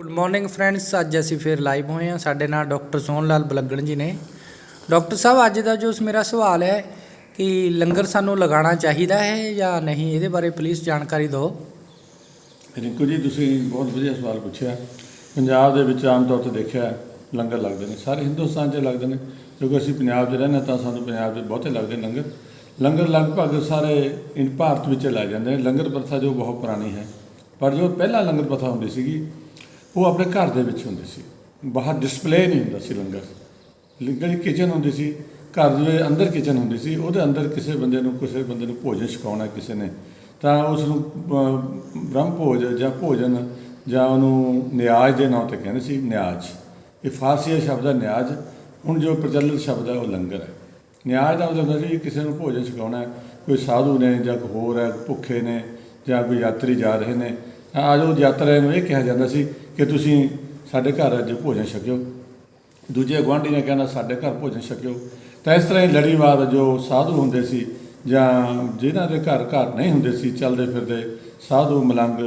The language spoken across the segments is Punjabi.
ਗੁੱਡ ਮਾਰਨਿੰਗ ਫਰੈਂਡਸ ਅੱਜ ਅਸੀਂ ਫਿਰ ਲਾਈਵ ਹੋਏ ਹਾਂ। ਸਾਡੇ ਨਾਲ ਡਾਕਟਰ ਸੋਹਣ ਲਾਲ ਬਲੱਗਣ ਜੀ ਨੇ। ਡਾਕਟਰ ਸਾਹਿਬ, ਅੱਜ ਦਾ ਜੋ ਮੇਰਾ ਸਵਾਲ ਹੈ ਕਿ ਲੰਗਰ ਸਾਨੂੰ ਲਗਾਉਣਾ ਚਾਹੀਦਾ ਹੈ ਜਾਂ ਨਹੀਂ? ਇਹਦੇ ਬਾਰੇ ਪਲੀਜ਼ ਜਾਣਕਾਰੀ ਦਿਓ। ਰਿੰਕੂ ਜੀ, ਤੁਸੀਂ ਬਹੁਤ ਵਧੀਆ ਸਵਾਲ ਪੁੱਛਿਆ। ਪੰਜਾਬ ਦੇ ਵਿੱਚ ਆਮ ਤੌਰ ਤੇ ਦੇਖਿਆ ਲੰਗਰ ਲੱਗਦੇ ਨੇ। ਸਾਰੇ ਹਿੰਦੁਸਤਾਨ 'ਚ ਲੱਗਦੇ ਨੇ। ਕਿਉਂਕਿ ਅਸੀਂ ਪੰਜਾਬ 'ਚ ਰਹਿੰਦੇ ਹਾਂ ਤਾਂ ਸਾਨੂੰ ਪੰਜਾਬ 'ਚ ਬਹੁਤੇ ਲੱਗਦੇ ਲੰਗਰ। ਲੰਗਰ ਲਗਭਗ ਸਾਰੇ ਇਨ ਭਾਰਤ ਵਿੱਚ ਲਾਏ ਜਾਂਦੇ ਨੇ। ਲੰਗਰ ਪ੍ਰਥਾ ਜੋ ਬਹੁਤ ਪੁਰਾਣੀ ਹੈ। ਪਰ ਜੋ ਪਹਿਲਾਂ ਲੰਗਰ ਪ੍ਰਥਾ ਹੁੰਦੀ ਸੀਗੀ ਉਹ ਆਪਣੇ ਘਰ ਦੇ ਵਿੱਚ ਹੁੰਦੀ ਸੀ। ਬਾਹਰ ਡਿਸਪਲੇ ਨਹੀਂ ਹੁੰਦਾ ਸੀ ਲੰਗਰ। ਜਿਹੜੀ ਕਿਚਨ ਹੁੰਦੀ ਸੀ, ਘਰ ਦੇ ਅੰਦਰ ਕਿਚਨ ਹੁੰਦੀ ਸੀ, ਉਹਦੇ ਅੰਦਰ ਕਿਸੇ ਬੰਦੇ ਨੂੰ, ਕਿਸੇ ਬੰਦੇ ਨੂੰ ਭੋਜਨ ਛਕਾਉਣਾ ਕਿਸੇ ਨੇ। ਤਾਂ ਉਸ ਨੂੰ ਬ੍ਰਹਮ ਭੋਜ ਜਾਂ ਭੋਜਨ ਜਾਂ ਉਹਨੂੰ ਨਿਆਜ ਦੇ ਨਾਂ ਤੇ ਕਹਿੰਦੇ ਸੀ, ਨਿਆਜ। ਇਹ ਫਾਰਸੀ ਸ਼ਬਦ ਹੈ ਨਿਆਜ। ਹੁਣ ਜੋ ਪ੍ਰਚਲਿਤ ਸ਼ਬਦ ਹੈ ਉਹ ਲੰਗਰ ਹੈ। ਨਿਆਜ ਦਾ ਮਤਲਬ ਹੁੰਦਾ ਸੀ ਕਿਸੇ ਨੂੰ ਭੋਜਨ ਛਕਾਉਣਾ ਹੈ। ਕੋਈ ਸਾਧੂ ਨੇ ਜਾਂ ਕੋਈ ਹੋਰ ਹੈ, ਭੁੱਖੇ ਨੇ ਜਾਂ ਕੋਈ ਯਾਤਰੀ ਜਾ ਰਹੇ ਨੇ ਅੱਜ ਉਹ ਯਾਤਰਾ ਨੂੰ ਇਹ ਕਿਹਾ ਜਾਂਦਾ ਸੀ ਕਿ ਤੁਸੀਂ ਸਾਡੇ ਘਰ ਅੱਜ ਭੋਜਨ ਛਕਿਓ। ਦੂਜੇ ਗੁਆਂਢੀ ਨੇ ਕਹਿਣਾ, ਸਾਡੇ ਘਰ ਭੋਜਨ ਛਕਿਓ। ਤਾਂ ਇਸ ਤਰ੍ਹਾਂ ਹੀ ਲੜੀਵਾਰ ਜੋ ਸਾਧੂ ਹੁੰਦੇ ਸੀ ਜਾਂ ਜਿਨ੍ਹਾਂ ਦੇ ਘਰ ਘਰ ਨਹੀਂ ਹੁੰਦੇ ਸੀ, ਚੱਲਦੇ ਫਿਰਦੇ ਸਾਧੂ ਮਲੰਗ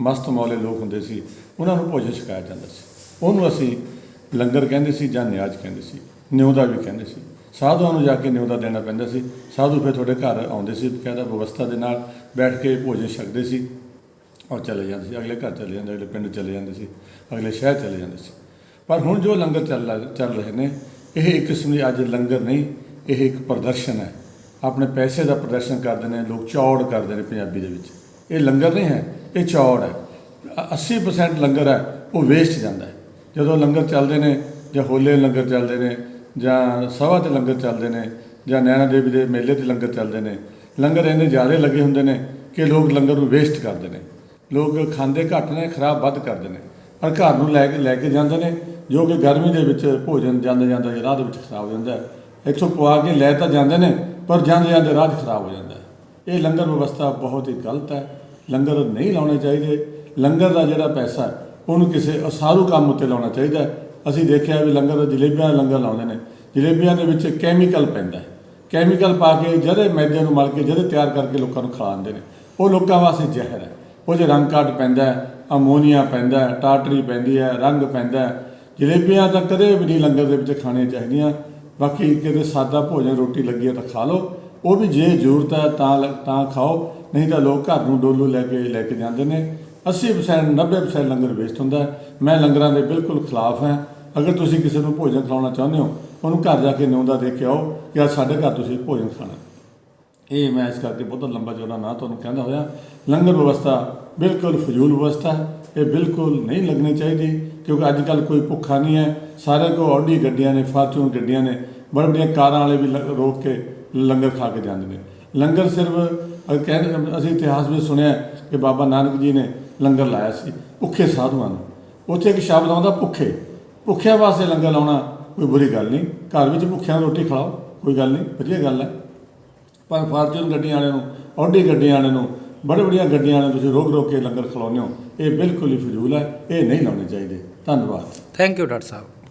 ਮਸਤ ਮੌਲੇ ਲੋਕ ਹੁੰਦੇ ਸੀ, ਉਹਨਾਂ ਨੂੰ ਭੋਜਨ ਛਕਾਇਆ ਜਾਂਦਾ ਸੀ। ਉਹਨੂੰ ਅਸੀਂ ਲੰਗਰ ਕਹਿੰਦੇ ਸੀ ਜਾਂ ਨਿਆਜ ਕਹਿੰਦੇ ਸੀ, ਨਿਉਦਾ ਵੀ ਕਹਿੰਦੇ ਸੀ। ਸਾਧੂਆਂ ਨੂੰ ਜਾ ਕੇ ਨਿਉਦਾ ਦੇਣਾ ਪੈਂਦਾ ਸੀ। ਸਾਧੂ ਫਿਰ ਤੁਹਾਡੇ ਘਰ ਆਉਂਦੇ ਸੀ, ਕਹਿੰਦਾ ਵਿਵਸਥਾ ਦੇ ਨਾਲ ਬੈਠ ਕੇ ਭੋਜਨ ਛਕਦੇ ਸੀ। ਉਹ ਚਲੇ ਜਾਂਦੇ ਸੀ, ਅਗਲੇ ਘਰ ਚਲੇ ਜਾਂਦੇ, ਅਗਲੇ ਪਿੰਡ ਚਲੇ ਜਾਂਦੇ ਸੀ, ਅਗਲੇ ਸ਼ਹਿਰ ਚਲੇ ਜਾਂਦੇ ਸੀ। ਪਰ ਹੁਣ ਜੋ ਲੰਗਰ ਚੱਲ ਚੱਲ ਰਹੇ ਨੇ, ਇਹ ਇੱਕ ਕਿਸਮ ਦੀ ਅੱਜ ਲੰਗਰ ਨਹੀਂ, ਇਹ ਇੱਕ ਪ੍ਰਦਰਸ਼ਨ ਹੈ। ਆਪਣੇ ਪੈਸੇ ਦਾ ਪ੍ਰਦਰਸ਼ਨ ਕਰਦੇ ਨੇ, ਲੋਕ ਚੌੜ ਕਰਦੇ ਨੇ ਪੰਜਾਬੀ ਦੇ ਵਿੱਚ। ਇਹ ਲੰਗਰ ਨਹੀਂ ਹੈ, ਇਹ ਚੌੜ ਹੈ। ਅ- 80% ਲੰਗਰ ਹੈ, ਉਹ ਵੇਸਟ ਜਾਂਦਾ ਹੈ। ਜਦੋਂ ਲੰਗਰ ਚੱਲਦੇ ਨੇ, ਜਾਂ ਹੋਲੇ ਲੰਗਰ ਚੱਲਦੇ ਨੇ, ਜਾਂ ਸਭਾ ਤੇ ਲੰਗਰ ਚੱਲਦੇ ਨੇ, ਜਾਂ ਨੈਣਾ ਦੇਵੀ ਦੇ ਮੇਲੇ ਤੇ ਲੰਗਰ ਚੱਲਦੇ ਨੇ, ਲੰਗਰ ਇੰਨੇ ਜ਼ਿਆਦਾ ਲੱਗੇ ਹੁੰਦੇ ਨੇ ਕਿ ਲੋਕ ਲੰਗਰ ਨੂੰ ਵੇਸਟ ਕਰਦੇ ਨੇ। ਲੋਕ ਖਾਂਦੇ ਘੱਟ ਨੇ, ਖਰਾਬ ਵੱਧ ਕਰਦੇ ਨੇ। ਪਰ ਘਰ ਨੂੰ ਲੈ ਕੇ ਲੈ ਕੇ ਜਾਂਦੇ ਨੇ, ਜੋ ਕਿ ਗਰਮੀ ਦੇ ਵਿੱਚ ਭੋਜਨ ਜਾਂਦੇ ਜਾਂਦੇ ਰਾਹ ਦੇ ਵਿੱਚ ਖਰਾਬ ਹੋ ਜਾਂਦਾ ਹੈ। ਇੱਥੋਂ ਪਵਾ ਕੇ ਲੈ ਤਾਂ ਜਾਂਦੇ ਨੇ, ਪਰ ਜਾਂਦੇ ਜਾਂਦੇ ਰਾਹ 'ਚ ਖਰਾਬ ਹੋ ਜਾਂਦਾ ਹੈ। ਇਹ ਲੰਗਰ ਵਿਵਸਥਾ ਬਹੁਤ ਹੀ ਗਲਤ ਹੈ। ਲੰਗਰ ਨਹੀਂ ਲਾਉਣੇ ਚਾਹੀਦੇ। ਲੰਗਰ ਦਾ ਜਿਹੜਾ ਪੈਸਾ ਉਹਨੂੰ ਕਿਸੇ ਅਸਾਰੂ ਕੰਮ ਉੱਤੇ ਲਾਉਣਾ ਚਾਹੀਦਾ ਅਸੀਂ ਦੇਖਿਆ ਵੀ ਲੰਗਰ, ਜਲੇਬੀਆਂ ਦਾ ਲੰਗਰ ਲਾਉਂਦੇ ਨੇ। ਜਲੇਬੀਆਂ ਦੇ ਵਿੱਚ ਕੈਮੀਕਲ ਪੈਂਦਾ ਕੈਮੀਕਲ ਪਾ ਕੇ ਜਦੇ ਮੈਦੇ ਨੂੰ ਮਲ ਕੇ ਜਿਹੜੇ ਤਿਆਰ ਕਰਕੇ ਲੋਕਾਂ ਨੂੰ ਖਿਲਾਉਂਦੇ ਨੇ, ਉਹ ਲੋਕਾਂ ਵਾਸਤੇ ਜ਼ਹਿਰ ਹੈ। ਉਹ 'ਚ ਰੰਗ ਕੱਟ ਪੈਂਦਾ ਅਮੋਨੀਆ ਪੈਂਦਾ ਟਾਟਰੀ ਪੈਂਦੀ ਹੈ, ਰੰਗ ਪੈਂਦਾ ਜਲੇਬੀਆਂ ਤਾਂ ਕਦੇ ਵੀ ਨਹੀਂ ਲੰਗਰ ਦੇ ਵਿੱਚ ਖਾਣੀਆਂ ਚਾਹੀਦੀਆਂ। ਬਾਕੀ ਕਿਤੇ ਸਾਦਾ ਭੋਜਨ ਰੋਟੀ ਲੱਗੀ ਹੈ ਤਾਂ ਖਾ ਲਓ। ਉਹ ਵੀ ਜੇ ਜ਼ਰੂਰਤ ਹੈ ਤਾਂ ਲ- ਤਾਂ ਖਾਓ। ਨਹੀਂ ਤਾਂ ਲੋਕ ਘਰ ਨੂੰ ਡੋਲੂ ਲੈ ਕੇ ਲੈ ਕੇ ਜਾਂਦੇ ਨੇ। 80% 90% ਲੰਗਰ ਵੇਸਟ ਹੁੰਦਾ ਮੈਂ ਲੰਗਰਾਂ ਦੇ ਬਿਲਕੁਲ ਖਿਲਾਫ ਹਾਂ। ਅਗਰ ਤੁਸੀਂ ਕਿਸੇ ਨੂੰ ਭੋਜਨ ਖਿਲਾਉਣਾ ਚਾਹੁੰਦੇ ਹੋ, ਉਹਨੂੰ ਘਰ ਜਾ ਕੇ ਨਿਉਂਦਾ ਦੇ ਕੇ ਆਓ ਕਿ ਅੱਜ ਸਾਡੇ ਘਰ ਤੁਸੀਂ ਭੋਜਨ ਖਾਣਾ ਇਹ ਮੈਂ ਇਸ ਕਰਕੇ ਬਹੁਤ ਲੰਬਾ ਚੌੜਾ ਨਾ ਤੁਹਾਨੂੰ ਕਹਿੰਦਾ ਹੋਇਆ। ਲੰਗਰ ਵਿਵਸਥਾ ਬਿਲਕੁਲ ਫਜ਼ੂਲ ਵਿਵਸਥਾ ਹੈ। ਇਹ ਬਿਲਕੁਲ ਨਹੀਂ ਲੱਗਣੀ ਚਾਹੀਦੀ ਕਿਉਂਕਿ ਅੱਜ ਕੱਲ ਕੋਈ ਭੁੱਖਾ ਨਹੀਂ ਹੈ। ਸਾਰੇ ਕੋ ਆਡੀ ਗੱਡੀਆਂ ਨੇ ਫਾਰਚੂਨ ਗੱਡੀਆਂ ਨੇ। ਬੜ ਬੜੀਆਂ ਕਾਰਾਂ ਵਾਲੇ ਵੀ ਲ- ਰੋਕ ਕੇ ਲੰਗਰ ਖਾ ਕੇ ਜਾਂਦੇ ਨੇ। ਲੰਗਰ ਸਿਰਫ ਕਹਿੰਦੇ ਅਸੀਂ ਇਤਿਹਾਸ ਵਿੱਚ ਸੁਣਿਆ ਕਿ ਬਾਬਾ ਨਾਨਕ ਜੀ ਨੇ ਲੰਗਰ ਲਾਇਆ ਸੀ, ਭੁੱਖੇ ਸਾਧੂਆਂ ਨੂੰ। ਉੱਥੇ ਇੱਕ ਸ਼ਬਦ ਆਉਂਦਾ, ਭੁੱਖੇ। ਭੁੱਖਿਆਂ ਵਾਸਤੇ ਲੰਗਰ ਲਾਉਣਾ ਕੋਈ ਬੁਰੀ ਗੱਲ ਨਹੀਂ। ਘਰ ਵਿੱਚ ਭੁੱਖਿਆਂ ਨੂੰ ਰੋਟੀ ਖਿਲਾਓ, ਕੋਈ ਗੱਲ ਨਹੀਂ, ਵਧੀਆ ਗੱਲ ਹੈ। ਪਰ ਫਾਰਚੂਨ ਗੱਡੀਆਂ ਵਾਲਿਆਂ ਨੂੰ ਆਡੀ ਗੱਡੀਆਂ ਵਾਲਿਆਂ ਨੂੰ, ਬੜੇ ਬੜੀਆਂ ਗੱਡੀਆਂ ਵਾਲਿਆਂ ਨੂੰ ਤੁਸੀਂ ਰੋਕ ਰੋਕ ਕੇ ਲੰਗਰ ਖਿਲਾਉਂਦੇ ਹੋ, ਇਹ ਬਿਲਕੁਲ ਹੀ ਫਜ਼ੂਲ ਹੈ, ਇਹ ਨਹੀਂ ਲਾਉਣੇ ਚਾਹੀਦੇ। ਧੰਨਵਾਦ। Thank you doctor Sahib.